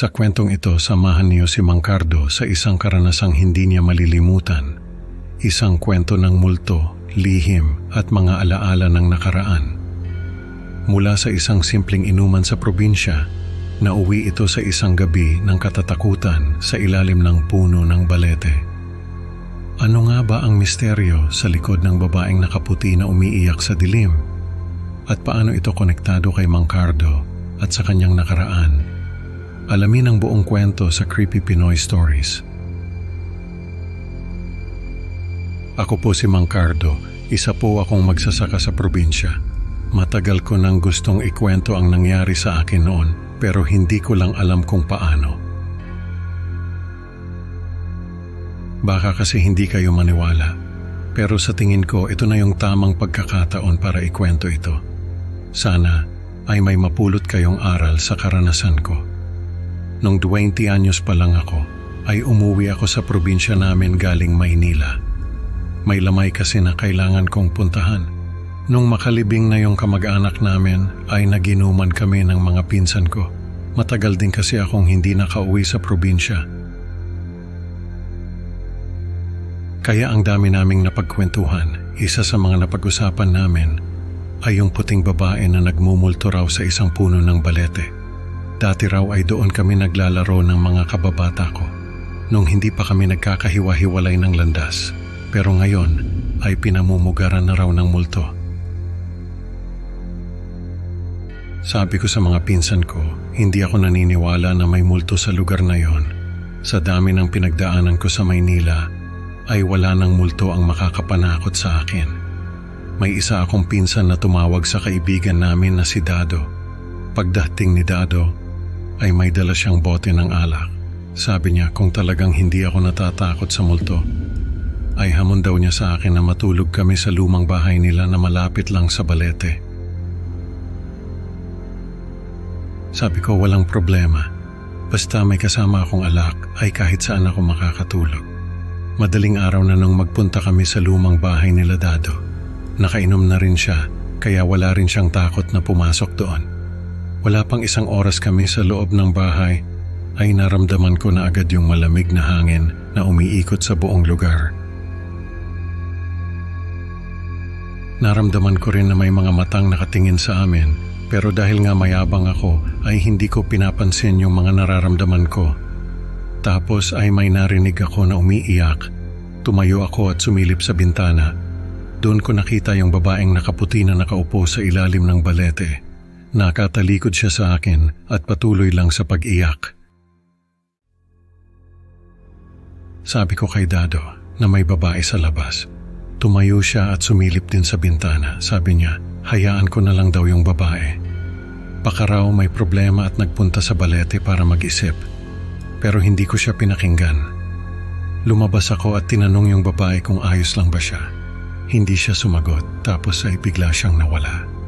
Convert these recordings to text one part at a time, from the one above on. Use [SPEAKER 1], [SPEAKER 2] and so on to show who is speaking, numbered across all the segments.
[SPEAKER 1] Sa kwentong ito, samahan niyo si Mang Cardo sa isang karanasang hindi niya malilimutan. Isang kwento ng multo, lihim at mga alaala ng nakaraan. Mula sa isang simpleng inuman sa probinsya, nauwi ito sa isang gabi ng katatakutan sa ilalim ng puno ng balete. Ano nga ba ang misteryo sa likod ng babaeng nakaputi na umiiyak sa dilim? At paano ito konektado kay Mang Cardo at sa kanyang nakaraan? Alamin ang buong kwento sa Creepy Pinoy Stories. Ako po si Mang Cardo, isa po akong magsasaka sa probinsya. Matagal ko nang gustong ikwento ang nangyari sa akin noon pero hindi ko lang alam kung paano. Baka kasi hindi kayo maniwala. Pero sa tingin ko ito na yung tamang pagkakataon para ikwento ito. Sana ay may mapulot kayong aral sa karanasan ko. Nung 20 anyos pa lang ako, ay umuwi ako sa probinsya namin galing Maynila. May lamay kasi na kailangan kong puntahan. Nung makalibing na yung kamag-anak namin, ay naginuman kami ng mga pinsan ko. Matagal din kasi akong hindi nakauwi sa probinsya. Kaya ang dami naming napagkwentuhan, isa sa mga napag-usapan namin ay yung puting babae na nagmumulto raw sa isang puno ng balete. Dati raw ay doon kami naglalaro ng mga kababata ko nung hindi pa kami nagkakahiwa-hiwalay ng landas. Pero ngayon ay pinamumugaran na raw ng multo. Sabi ko sa mga pinsan ko, hindi ako naniniwala na may multo sa lugar na yon. Sa dami ng pinagdaanan ko sa Maynila, ay wala ng multo ang makakapanakot sa akin. May isa akong pinsan na tumawag sa kaibigan namin na si Dado. Pagdating ni Dado, ay may dala siyang bote ng alak. Sabi niya kung talagang hindi ako natatakot sa multo, ay hamon daw niya sa akin na matulog kami sa lumang bahay nila na malapit lang sa balete. Sabi ko walang problema. Basta may kasama akong alak ay kahit saan ako makakatulog. Madaling araw na nung magpunta kami sa lumang bahay nila Dado. Nakainom na rin siya kaya wala rin siyang takot na pumasok doon. Wala pang isang oras kami sa loob ng bahay ay naramdaman ko na agad yung malamig na hangin na umiikot sa buong lugar. Naramdaman ko rin na may mga matang nakatingin sa amin pero dahil nga mayabang ako ay hindi ko pinapansin yung mga nararamdaman ko. Tapos ay may narinig ako na umiiyak. Tumayo ako at sumilip sa bintana. Doon ko nakita yung babaeng nakaputi na nakaupo sa ilalim ng balete. Nakatalikod siya sa akin at patuloy lang sa pag-iyak. Sabi ko kay Dado na may babae sa labas. Tumayo siya at sumilip din sa bintana. Sabi niya, hayaan ko na lang daw yung babae. Baka raw may problema at nagpunta sa balete para mag-isip. Pero hindi ko siya pinakinggan. Lumabas ako at tinanong yung babae kung ayos lang ba siya. Hindi siya sumagot tapos ay bigla siyang nawala.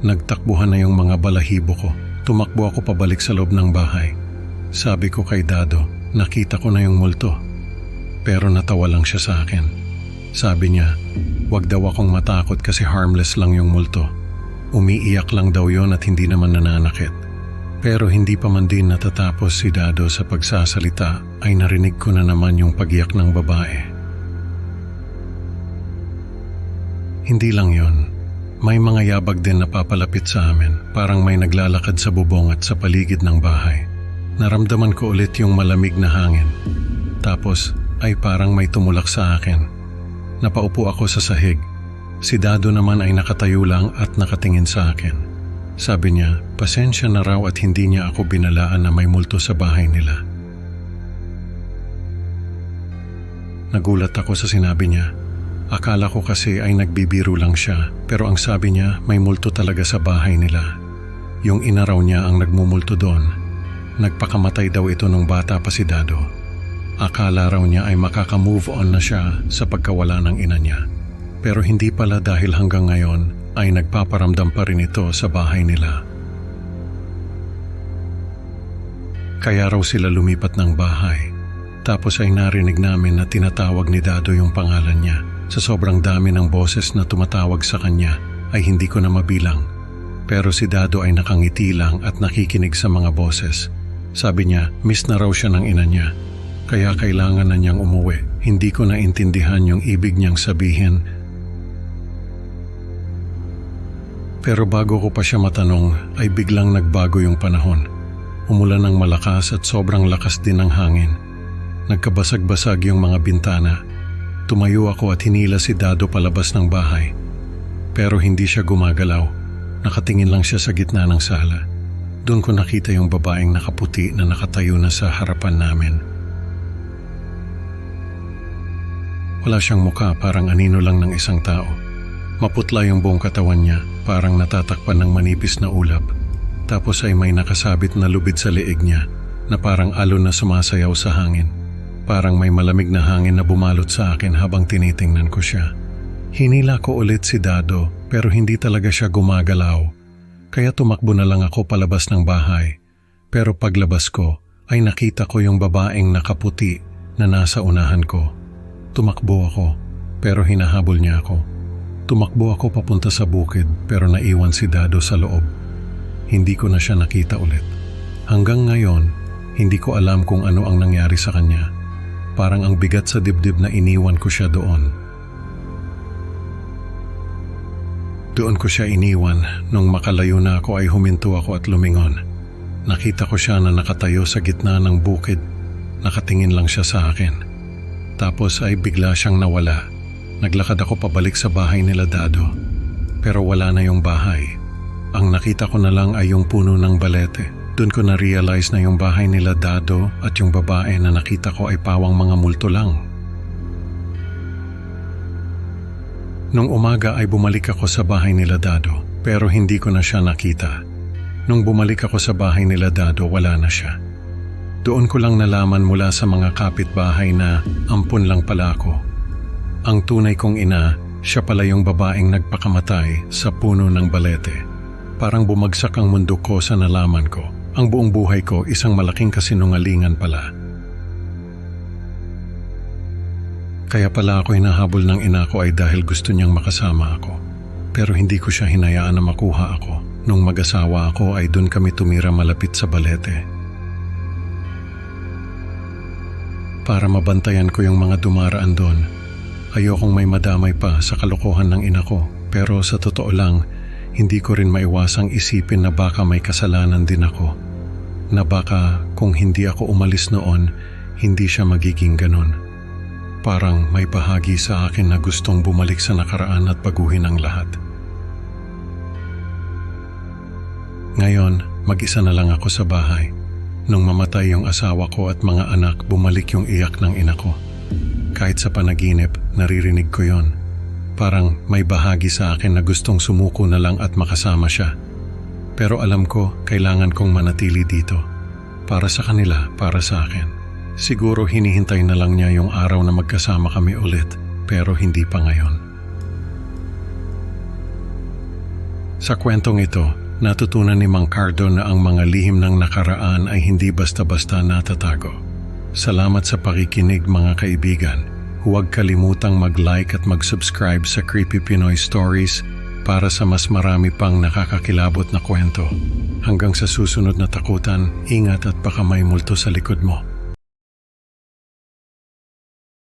[SPEAKER 1] Nagtakbuhan na yung mga balahibo ko. Tumakbo ako pabalik sa loob ng bahay. Sabi ko kay Dado, nakita ko na yung multo. Pero natawa lang siya sa akin. Sabi niya, wag daw akong matakot kasi harmless lang yung multo. Umiiyak lang daw yon at hindi naman nananakit. Pero hindi pa man din natatapos si Dado sa pagsasalita ay narinig ko na naman yung pagiyak ng babae. Hindi lang yon. May mga yabag din na papalapit sa amin, parang may naglalakad sa bubong at sa paligid ng bahay. Naramdaman ko ulit yung malamig na hangin. Tapos ay parang may tumulak sa akin. Napaupo ako sa sahig. Si Dado naman ay nakatayo lang at nakatingin sa akin. Sabi niya, pasensya na raw at hindi niya ako binalaan na may multo sa bahay nila. Nagulat ako sa sinabi niya Akala ko kasi ay nagbibiro lang siya pero ang sabi niya may multo talaga sa bahay nila. Yung ina raw niya ang nagmumulto doon. Nagpakamatay daw ito nung bata pa si Dado. Akala raw niya ay makaka-move on na siya sa pagkawala ng ina niya. Pero hindi pala dahil hanggang ngayon ay nagpaparamdam pa rin ito sa bahay nila. Kaya raw sila lumipat ng bahay. Tapos ay narinig namin na tinatawag ni Dado yung pangalan niya. Sa sobrang dami ng boses na tumatawag sa kanya ay hindi ko na mabilang. Pero si Dado ay nakangiti lang at nakikinig sa mga boses. Sabi niya, miss na raw siya ng ina niya. Kaya kailangan na niyang umuwi. Hindi ko naintindihan yung ibig niyang sabihin. Pero bago ko pa siya matanong, ay biglang nagbago yung panahon. Umulan ng malakas at sobrang lakas din ng hangin. Nagkabasag-basag yung mga bintana. Tumayo ako at hinila si Dado palabas ng bahay. Pero hindi siya gumagalaw. Nakatingin lang siya sa gitna ng sala. Doon ko nakita yung babaeng nakaputi na nakatayo na sa harapan namin. Wala siyang muka parang anino lang ng isang tao. Maputla yung buong katawan niya, parang natatakpan ng manipis na ulap. Tapos ay may nakasabit na lubid sa leeg niya na parang alon na sumasayaw sa hangin. Parang may malamig na hangin na bumalot sa akin habang tinitingnan ko siya. Hinila ko ulit si Dado pero hindi talaga siya gumagalaw. Kaya tumakbo na lang ako palabas ng bahay. Pero paglabas ko ay nakita ko yung babaeng nakaputi na nasa unahan ko. Tumakbo ako pero hinahabol niya ako. Tumakbo ako papunta sa bukid pero naiwan si Dado sa loob. Hindi ko na siya nakita ulit. Hanggang ngayon, hindi ko alam kung ano ang nangyari sa kanya. Parang ang bigat sa dibdib na iniwan ko siya doon. Doon ko siya iniwan nung makalayo na ako ay huminto ako at lumingon. Nakita ko siya na nakatayo sa gitna ng bukid. Nakatingin lang siya sa akin. Tapos ay bigla siyang nawala. Naglakad ako pabalik sa bahay nila Dado. Pero wala na yung bahay. Ang nakita ko na lang ay yung puno ng balete. Doon ko na-realize na yung bahay nila Dado at yung babae na nakita ko ay pawang mga multo lang. Nung umaga ay bumalik ako sa bahay nila Dado pero hindi ko na siya nakita. Nung bumalik ako sa bahay nila Dado wala na siya. Doon ko lang nalaman mula sa mga kapitbahay na ampun lang pala ako. Ang tunay kong ina, siya pala yung babaeng nagpakamatay sa puno ng balete. Parang bumagsak ang mundo ko sa nalaman ko. Ang buong buhay ko isang malaking kasinungalingan pala. Kaya pala ako hinahabol ng ina ko ay dahil gusto niyang makasama ako. Pero hindi ko siya hinayaan na makuha ako. Nung mag-asawa ako ay doon kami tumira malapit sa balete. Para mabantayan ko yung mga dumaraan doon, ayokong may madamay pa sa kalokohan ng ina ko. Pero sa totoo lang, hindi ko rin maiwasang isipin na baka may kasalanan din ako. Na baka kung hindi ako umalis noon, hindi siya magiging ganun. Parang may bahagi sa akin na gustong bumalik sa nakaraan at baguhin ang lahat. Ngayon, mag-isa na lang ako sa bahay. Nung mamatay yung asawa ko at mga anak, bumalik yung iyak ng ina ko. Kahit sa panaginip, naririnig ko yon. Parang may bahagi sa akin na gustong sumuko na lang at makasama siya. Pero alam ko, kailangan kong manatili dito. Para sa kanila, para sa akin. Siguro hinihintay na lang niya yung araw na magkasama kami ulit, pero hindi pa ngayon. Sa kwentong ito, natutunan ni Mang Cardo na ang mga lihim ng nakaraan ay hindi basta-basta natatago. Salamat sa pakikinig mga kaibigan. Huwag kalimutang mag-like at mag-subscribe sa Creepy Pinoy Stories para sa mas marami pang nakakakilabot na kwento. Hanggang sa susunod na takutan, ingat at baka may multo sa likod mo.